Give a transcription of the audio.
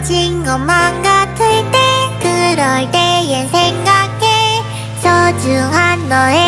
멀어진 것만 같을 때 그럴 때엔 생각해. 소중한 너의